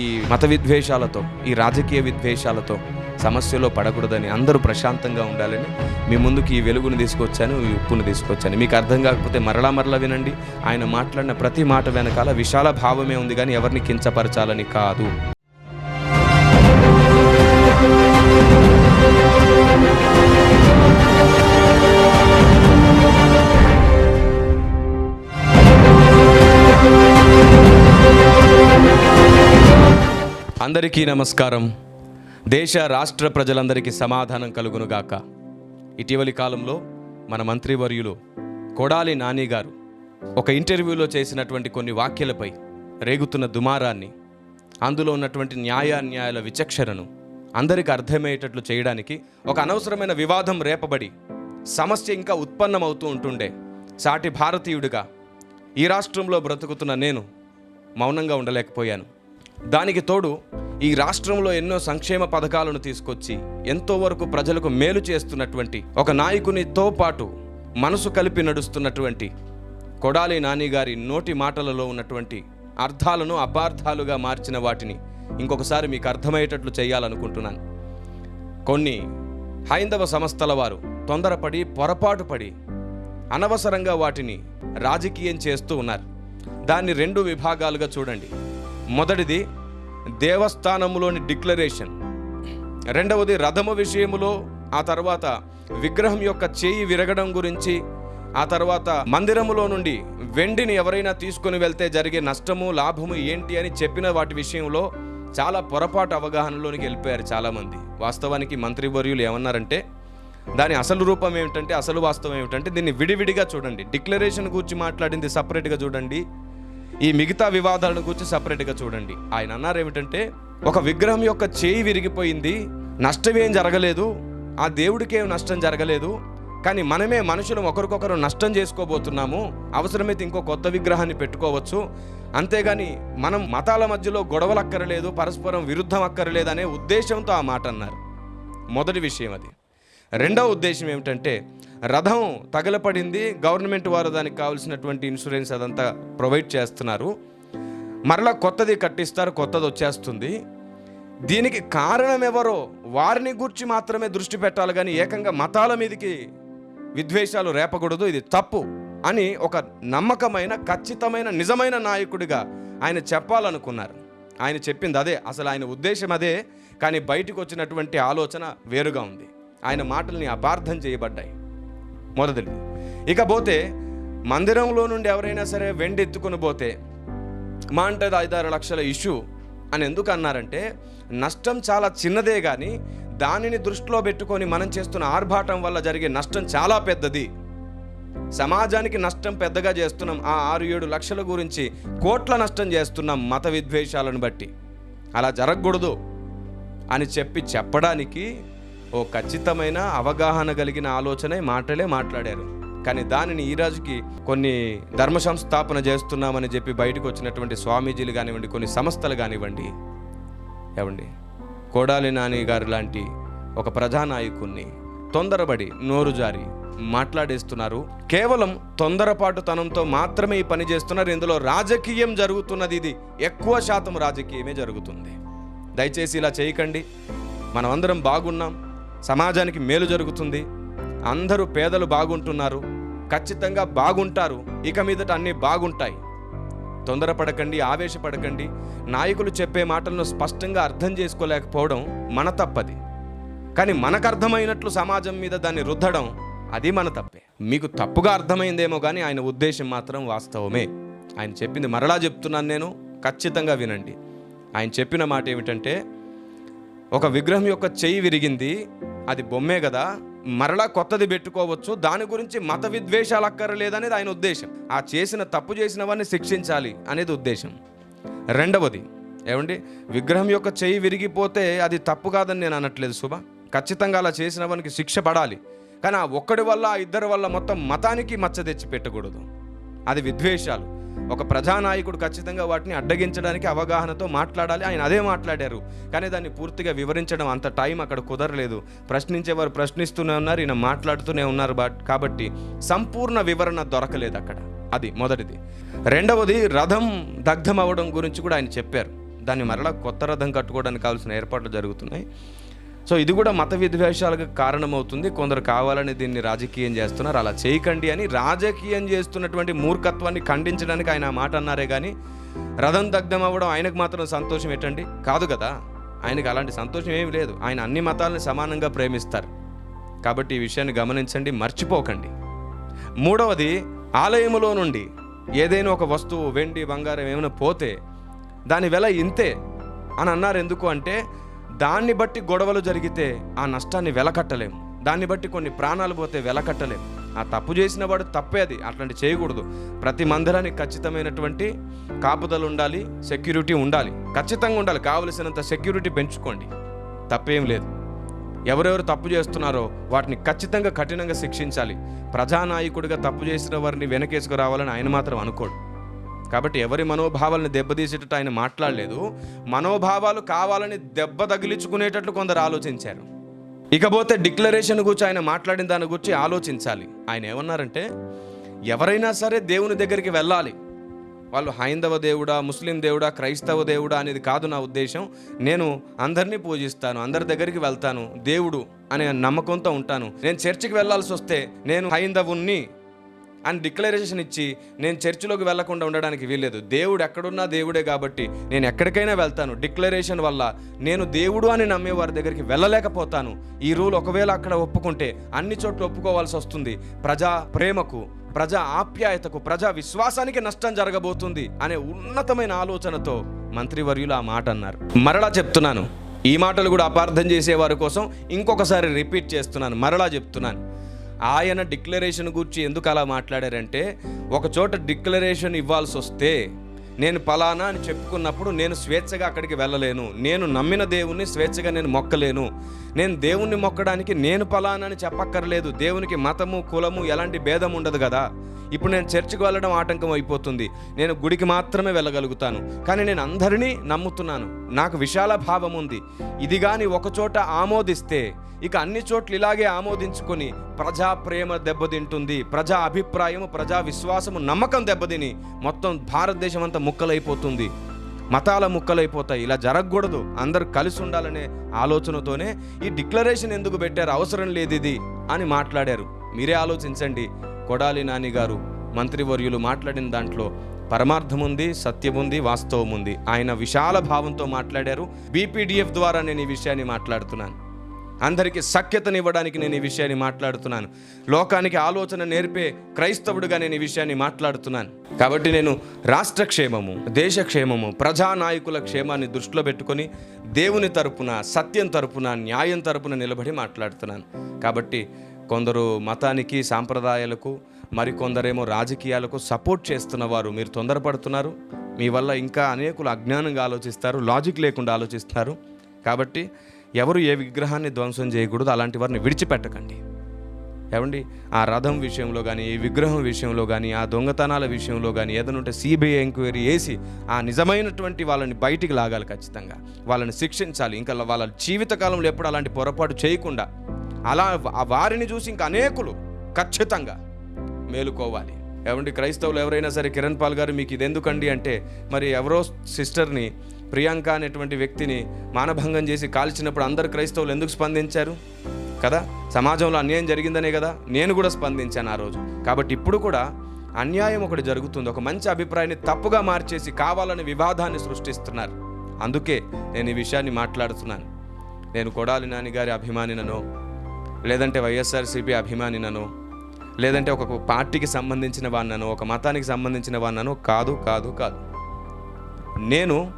ఈ మత విద్వేషాలతో ఈ రాజకీయ విద్వేషాలతో సమస్యలో పడకూడదని అందరూ ప్రశాంతంగా ఉండాలని మీ ముందుకు ఈ వెలుగును తీసుకొచ్చాను ఈ ఉప్పును తీసుకొచ్చాను. మీకు అర్థం కాకపోతే మరలా మరలా వినండి. ఆయన మాట్లాడిన ప్రతి మాట వెనకాల విశాల భావమే ఉంది కానీ ఎవరిని కించపరచాలని కాదు. అందరికీ నమస్కారం. దేశ రాష్ట్ర ప్రజలందరికీ సమాధానం కలుగునుగాక. ఇటీవలి కాలంలో మన మంత్రివర్యులు కొడాలి నాని గారు ఒక ఇంటర్వ్యూలో చేసినటువంటి కొన్ని వ్యాఖ్యలపై రేగుతున్న దుమారాన్ని అందులో ఉన్నటువంటి న్యాయాన్యాయాల విచక్షణను అందరికీ అర్థమయ్యేటట్లు చేయడానికి ఒక అనవసరమైన వివాదం రేపబడి సమస్య ఇంకా ఉత్పన్నమవుతూ ఉంటుండే సాటి భారతీయుడిగా ఈ రాష్ట్రంలో బ్రతుకుతున్న నేను మౌనంగా ఉండలేకపోయాను. దానికి తోడు ఈ రాష్ట్రంలో ఎన్నో సంక్షేమ పథకాలను తీసుకొచ్చి ఎంతో వరకు ప్రజలకు మేలు చేస్తున్నటువంటి ఒక నాయకునితో పాటు మనసు కలిపి నడుస్తున్నటువంటి కొడాలి నాని గారి నోటి మాటలలో ఉన్నటువంటి అర్థాలను అపార్థాలుగా మార్చిన వాటిని ఇంకొకసారి మీకు అర్థమయ్యేటట్లు చేయాలనుకుంటున్నాను. కొన్ని హైందవ సంస్థల వారు తొందరపడి పొరపాటు పడి అనవసరంగా వాటిని రాజకీయం చేస్తూ ఉన్నారు. దాన్ని రెండు విభాగాలుగా చూడండి. మొదటిది దేవస్థానములోని డిక్లరేషన్. రెండవది రథము విషయములో ఆ తర్వాత విగ్రహం యొక్క చేయి విరగడం గురించి ఆ తర్వాత మందిరములో నుండి వెండిని ఎవరైనా తీసుకొని వెళ్తే జరిగే నష్టము లాభము ఏంటి అని చెప్పిన వాటి విషయంలో చాలా పొరపాటు అవగాహనలోనికి వెళ్ళిపోయారు చాలామంది. వాస్తవానికి మంత్రివర్యులు ఏమన్నారంటే దాని అసలు రూపం ఏమిటంటే అసలు వాస్తవం ఏమిటంటే దీన్ని విడివిడిగా చూడండి. డిక్లరేషన్ గురించి మాట్లాడింది సపరేట్గా చూడండి. ఈ మిగతా వివాదాలను గురించి సపరేట్గా చూడండి. ఆయన అన్నారు ఏమిటంటే ఒక విగ్రహం యొక్క చేయి విరిగిపోయింది నష్టమేం జరగలేదు ఆ దేవుడికేం నష్టం జరగలేదు కానీ మనమే మనుషులు ఒకరికొకరు నష్టం చేసుకోబోతున్నాము అవసరమైతే ఇంకో కొత్త విగ్రహాన్ని పెట్టుకోవచ్చు. అంతేగాని మనం మతాల మధ్యలో గొడవలు అక్కరలేదు పరస్పరం విరుద్ధం అక్కరలేదు అనే ఉద్దేశంతో ఆ మాట అన్నారు. మొదటి విషయం అది. రెండవ ఉద్దేశం ఏమిటంటే రథం తగలపడింది గవర్నమెంట్ వారు దానికి కావాల్సినటువంటి ఇన్సూరెన్స్ అదంతా ప్రొవైడ్ చేస్తున్నారు. మరలా కొత్తది కట్టిస్తారు కొత్తది వచ్చేస్తుంది. దీనికి కారణం ఎవరో వారిని గురించి మాత్రమే దృష్టి పెట్టాలి కానీ ఏకంగా మతాల మీదకి విద్వేషాలు రేపకూడదు ఇది తప్పు అని ఒక నమ్మకమైన ఖచ్చితమైన నిజమైన నాయకుడిగా ఆయన చెప్పాలనుకున్నారు. ఆయన చెప్పింది అదే అసలు ఆయన ఉద్దేశం అదే కానీ బయటకు వచ్చినటువంటి ఆలోచన వేరుగా ఉంది. ఆయన మాటల్ని అపార్థం చేయబడ్డాయి. మొదటిది ఇకపోతే మందిరంలో నుండి ఎవరైనా సరే వెండి ఎత్తుకొని పోతే మా అంటే ఐదారు లక్షల ఇష్యూ అని ఎందుకు అన్నారంటే నష్టం చాలా చిన్నదే కానీ దానిని దృష్టిలో పెట్టుకొని మనం చేస్తున్న ఆర్భాటం వల్ల జరిగే నష్టం చాలా పెద్దది. సమాజానికి నష్టం పెద్దగా చేస్తున్నాం. ఆ ఆరు ఏడు లక్షల గురించి కోట్ల నష్టం చేస్తున్నాం మత విద్వేషాలను బట్టి. అలా జరగకూడదు అని చెప్పి చెప్పడానికి ఓ ఖచ్చితమైన అవగాహన కలిగిన ఆలోచన మాటలే మాట్లాడారు. కానీ దానిని ఈ రోజుకి కొన్ని ధర్మ సంస్థాపన చేస్తున్నామని చెప్పి బయటకు వచ్చినటువంటి స్వామీజీలు కానివ్వండి కొన్ని సంస్థలు కానివ్వండి ఏమండి కోడాలి నాని గారు లాంటి ఒక ప్రజానాయకుణ్ణి తొందరబడి నోరు జారి మాట్లాడేస్తున్నారు. కేవలం తొందరపాటుతనంతో మాత్రమే ఈ పని చేస్తున్నారు. ఇందులో రాజకీయం జరుగుతున్నది ఇది. ఎక్కువ శాతం రాజకీయమే జరుగుతుంది. దయచేసి ఇలా చేయకండి. మనమందరం బాగున్నాం. సమాజానికి మేలు జరుగుతుంది. అందరూ పేదలు బాగుంటున్నారు. ఖచ్చితంగా బాగుంటారు. ఇక మీదట అన్నీ బాగుంటాయి. తొందరపడకండి ఆవేశపడకండి. నాయకులు చెప్పే మాటలను స్పష్టంగా అర్థం చేసుకోలేకపోవడం మన తప్పది. కానీ మనకు అర్థమైనట్లు సమాజం మీద దాన్ని రుద్దడం అది మన తప్పే. మీకు తప్పుగా అర్థమైందేమో కానీ ఆయన ఉద్దేశం మాత్రం వాస్తవమే. ఆయన చెప్పింది మరలా చెప్తున్నాను నేను. ఖచ్చితంగా వినండి. ఆయన చెప్పిన మాట ఏమిటంటే ఒక విగ్రహం యొక్క చెయ్యి విరిగింది. అది బొమ్మే కదా. మరలా కొత్తది పెట్టుకోవచ్చు. దాని గురించి మత విద్వేషాలు అక్కర్లేదనేది ఆయన ఉద్దేశం. ఆ చేసిన తప్పు చేసిన వారిని శిక్షించాలి అనేది ఉద్దేశం. రెండవది ఏమండి? విగ్రహం యొక్క చెయ్యి విరిగిపోతే అది తప్పు కాదని నేను అనట్లేదు శుభ ఖచ్చితంగా అలా చేసిన వానికి శిక్ష పడాలి. కానీ ఆ ఒక్కడి వల్ల ఆ ఇద్దరి వల్ల మొత్తం మతానికి మచ్చ తెచ్చి పెట్టకూడదు అది విద్వేషాలు. ఒక ప్రజానాయకుడు ఖచ్చితంగా వాటిని అడ్డగించడానికి అవగాహనతో మాట్లాడాలి. ఆయన అదే మాట్లాడారు. కానీ దాన్ని పూర్తిగా వివరించడం అంత టైం అక్కడ కుదరలేదు. ప్రశ్నించేవారు ప్రశ్నిస్తూనే ఉన్నారు ఈయన మాట్లాడుతూనే ఉన్నారు బట్ కాబట్టి సంపూర్ణ వివరణ దొరకలేదు అక్కడ. అది మొదటిది. రెండవది రథం దగ్ధం అవ్వడం గురించి కూడా ఆయన చెప్పారు. దాన్ని మరలా కొత్త రథం కట్టుకోవడానికి కావాల్సిన ఏర్పాట్లు జరుగుతున్నాయి. సో ఇది కూడా మత విద్వేషాలకు కారణమవుతుంది. కొందరు కావాలని దీన్ని రాజకీయం చేస్తున్నారు. అలా చేయకండి అని రాజకీయం చేస్తున్నటువంటి మూర్ఖత్వాన్ని ఖండించడానికి ఆయన మాట అన్నారే కానీ రథం దగ్ధం అవ్వడం ఆయనకు మాత్రం సంతోషం ఏంటండి కాదు కదా. ఆయనకు అలాంటి సంతోషం ఏమీ లేదు. ఆయన అన్ని మతాలను సమానంగా ప్రేమిస్తారు. కాబట్టి ఈ విషయాన్ని గమనించండి మర్చిపోకండి. మూడవది ఆలయములో నుండి ఏదైనా ఒక వస్తువు వెండి బంగారం ఏమైనా పోతే దాని వెల ఇంతే అని అన్నారు ఎందుకు అంటే దాన్ని బట్టి గొడవలు జరిగితే ఆ నష్టాన్ని వెలకట్టలేము. దాన్ని బట్టి కొన్ని ప్రాణాలు పోతే వెలకట్టలేము. ఆ తప్పు చేసిన వాడు తప్పే అది. అట్లాంటి చేయకూడదు. ప్రతి మందిరానికి ఖచ్చితమైనటువంటి కాపుదలు ఉండాలి సెక్యూరిటీ ఉండాలి. ఖచ్చితంగా ఉండాలి. కావలసినంత సెక్యూరిటీ పెంచుకోండి. తప్పేం లేదు. ఎవరెవరు తప్పు చేస్తున్నారో వాటిని ఖచ్చితంగా కఠినంగా శిక్షించాలి. ప్రజానాయకుడిగా తప్పు చేసిన వారిని వెనకేసుకురావాలని ఆయన మాత్రం అనుకోడు. కాబట్టి ఎవరి మనోభావాలను దెబ్బతీసేటట్టు ఆయన మాట్లాడలేదు. మనోభావాలు కావాలని దెబ్బ తగిలించుకునేటట్లు కొందరు ఆలోచించారు. ఇకపోతే డిక్లరేషన్ గురించి ఆయన మాట్లాడిన దాని గురించి ఆలోచించాలి. ఆయన ఏమన్నారంటే ఎవరైనా సరే దేవుని దగ్గరికి వెళ్ళాలి. వాళ్ళు హైందవ దేవుడా ముస్లిం దేవుడా క్రైస్తవ దేవుడా అనేది కాదు నా ఉద్దేశం. నేను అందరినీ పూజిస్తాను అందరి దగ్గరికి వెళ్తాను దేవుడు అనే నమ్మకంతో ఉంటాను. నేను చర్చికి వెళ్ళాల్సి వస్తే నేను హైందవుణ్ణి అని డిక్లరేషన్ ఇచ్చి నేను చర్చిలోకి వెళ్ళకుండా ఉండడానికి వీల్లేదు. దేవుడు ఎక్కడున్నా దేవుడే కాబట్టి నేను ఎక్కడికైనా వెళ్తాను. డిక్లరేషన్ వల్ల నేను దేవుడు అని నమ్మే వారి దగ్గరికి వెళ్ళలేకపోతాను. ఈ రూల్ ఒకవేళ అక్కడ ఒప్పుకుంటే అన్ని చోట్ల ఒప్పుకోవాల్సి వస్తుంది. ప్రజా ప్రేమకు ప్రజా ఆప్యాయతకు ప్రజా విశ్వాసానికి నష్టం జరగబోతుంది అనే ఉన్నతమైన ఆలోచనతో మంత్రివర్యులు ఆ మాట అన్నారు. మరలా చెప్తున్నాను. ఈ మాటలు కూడా అపార్థం చేసే వారి కోసం ఇంకొకసారి రిపీట్ చేస్తున్నాను. మరలా చెప్తున్నాను. ఆయన డిక్లరేషన్ గురించి ఎందుకు అలా మాట్లాడారంటే ఒక చోట డిక్లరేషన్ ఇవ్వాల్సి వస్తే నేను పలానా అని చెప్పుకున్నప్పుడు నేను స్వేచ్ఛగా అక్కడికి వెళ్ళలేను. నేను నమ్మిన దేవుణ్ణి స్వేచ్ఛగా నేను మొక్కలేను. నేను దేవుణ్ణి మొక్కడానికి నేను పలానా అని చెప్పక్కర్లేదు. దేవునికి మతము కులము ఎలాంటి భేదం ఉండదు కదా. ఇప్పుడు నేను చర్చికి వెళ్ళడం ఆటంకం అయిపోతుంది. నేను గుడికి మాత్రమే వెళ్ళగలుగుతాను. కానీ నేను అందరినీ నమ్ముతున్నాను. నాకు విశాల భావం ఉంది. ఇది కానీ ఒకచోట ఆమోదిస్తే ఇక అన్ని చోట్ల ఇలాగే ఆమోదించుకొని ప్రజా ప్రేమ దెబ్బతింటుంది. ప్రజా అభిప్రాయము ప్రజా విశ్వాసము నమ్మకం దెబ్బతిని మొత్తం భారతదేశం అంతా ముక్కలైపోతుంది. మతాల ముక్కలైపోతాయి. ఇలా జరగకూడదు. అందరూ కలిసి ఉండాలనే ఆలోచనతోనే ఈ డిక్లరేషన్ ఎందుకు పెట్టారు? అవసరం లేదు ఇది అని మాట్లాడారు. మీరే ఆలోచించండి. కొడాలి నాని గారు మంత్రివర్యులు మాట్లాడిన దాంట్లో పరమార్థం ఉంది సత్యం ఉంది వాస్తవం ఉంది ఆయన విశాల భావంతో మాట్లాడారు. బీపీడిఎఫ్ ద్వారా నేను ఈ విషయాన్ని మాట్లాడుతున్నాను. అందరికీ సఖ్యతనివ్వడానికి నేను ఈ విషయాన్ని మాట్లాడుతున్నాను. లోకానికి ఆలోచన నేర్పే క్రైస్తవుడిగా నేను ఈ విషయాన్ని మాట్లాడుతున్నాను. కాబట్టి నేను రాష్ట్ర క్షేమము దేశ క్షేమము ప్రజానాయకుల క్షేమాన్ని దృష్టిలో పెట్టుకొని దేవుని తరపున సత్యం తరపున న్యాయం తరపున నిలబడి మాట్లాడుతున్నాను. కాబట్టి కొందరు మతానికి సాంప్రదాయాలకు మరికొందరేమో రాజకీయాలకు సపోర్ట్ చేస్తున్న వారు మీరు తొందరపడుతున్నారు. మీ వల్ల ఇంకా అనేకులు అజ్ఞానంగా ఆలోచిస్తారు లాజిక్ లేకుండా ఆలోచిస్తున్నారు కాబట్టి ఎవరు ఏ విగ్రహాన్ని ధ్వంసం చేయకూడదు అలాంటి వారిని విడిచిపెట్టకండి. ఏమండి? ఆ రథం విషయంలో కానీ ఈ విగ్రహం విషయంలో కానీ ఆ దొంగతనాల విషయంలో కానీ ఏదైనా ఉంటే సిబిఐ ఎంక్వైరీ వేసి ఆ నిజమైనటువంటి వాళ్ళని బయటికి లాగాలి ఖచ్చితంగా. వాళ్ళని శిక్షించాలి. ఇంకా వాళ్ళ జీవితకాలంలో ఎప్పుడు అలాంటి పొరపాటు చేయకుండా అలా ఆ వారిని చూసి ఇంకా అనేకులు ఖచ్చితంగా మేలుకోవాలి. ఏమండి క్రైస్తవులు ఎవరైనా సరే కిరణ్ పాల్ గారు మీకు ఇది ఎందుకండి అంటే మరి ఎవరో సిస్టర్ని ప్రియాంక అనేటువంటి వ్యక్తిని మానభంగం చేసి కాల్చినప్పుడు అందరు క్రైస్తవులు ఎందుకు స్పందించారు? కదా? సమాజంలో అన్యాయం జరిగిందనే కదా? నేను కూడా స్పందించాను ఆ రోజు. కాబట్టి ఇప్పుడు కూడా అన్యాయం ఒకటి జరుగుతుంది. ఒక మంచి అభిప్రాయాన్ని తప్పుగా మార్చేసి కావాలని వివాదాన్ని సృష్టిస్తున్నారు. అందుకే నేను ఈ విషయాన్ని మాట్లాడుతున్నాను. నేను కొడాలి నాని గారి అభిమానినను లేదంటే వైఎస్ఆర్సీపీ అభిమానినను లేదంటే ఒక పార్టీకి సంబంధించిన వాడినను ఒక మతానికి సంబంధించిన వాడినను కాదు కాదు కాదు. నేను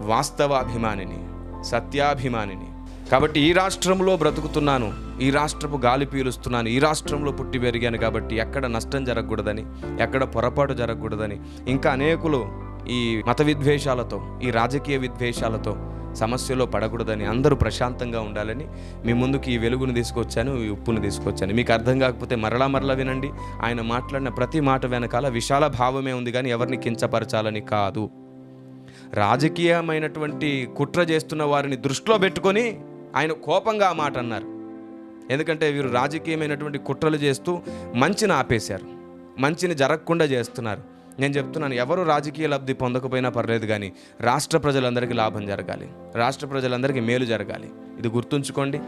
వాస్తవాభిమానిని సత్యాభిమానిని. కాబట్టి ఈ రాష్ట్రంలో బ్రతుకుతున్నాను ఈ రాష్ట్రపు గాలి పీలుస్తున్నాను ఈ రాష్ట్రంలో పుట్టి పెరిగాను కాబట్టి ఎక్కడ నష్టం జరగకూడదని ఎక్కడ పొరపాటు జరగకూడదని ఇంకా అనేకులు ఈ మత విద్వేషాలతో ఈ రాజకీయ విద్వేషాలతో సమస్యలో పడకూడదని అందరూ ప్రశాంతంగా ఉండాలని మీ ముందుకు ఈ వెలుగును తీసుకొచ్చాను ఈ ఉప్పును తీసుకొచ్చాను. మీకు అర్థం కాకపోతే మరలా మరలా వినండి. ఆయన మాట్లాడిన ప్రతి మాట వెనకాల విశాల భావమే ఉంది కానీ ఎవరిని కించపరచాలని కాదు. రాజకీయమైనటువంటి కుట్ర చేస్తున్న వారిని దృష్టిలో పెట్టుకొని ఆయన కోపంగా ఆ మాట అన్నారు. ఎందుకంటే వీరు రాజకీయమైనటువంటి కుట్రలు చేస్తూ మంచిని ఆపేశారు. మంచిని జరగకుండా చేస్తున్నారు. నేను చెప్తున్నాను ఎవరు రాజకీయ లబ్ధి పొందకపోయినా పర్లేదు కానీ రాష్ట్ర ప్రజలందరికీ లాభం జరగాలి. రాష్ట్ర ప్రజలందరికీ మేలు జరగాలి. ఇది గుర్తుంచుకోండి.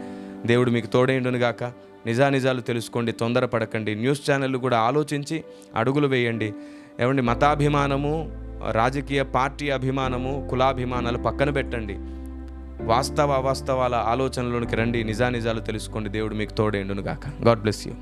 దేవుడు మీకు తోడైండును గాక. నిజానిజాలు తెలుసుకోండి తొందరపడకండి. న్యూస్ ఛానళ్ళు కూడా ఆలోచించి అడుగులు వేయండి. ఏమండి మతాభిమానము రాజకీయ పార్టీ అభిమానము కులాభిమానాలు పక్కన పెట్టండి. వాస్తవ అవాస్తవాల ఆలోచనలోనికి రండి. నిజానిజాలు తెలుసుకోండి. దేవుడు మీకు తోడేండును గాక. God bless you.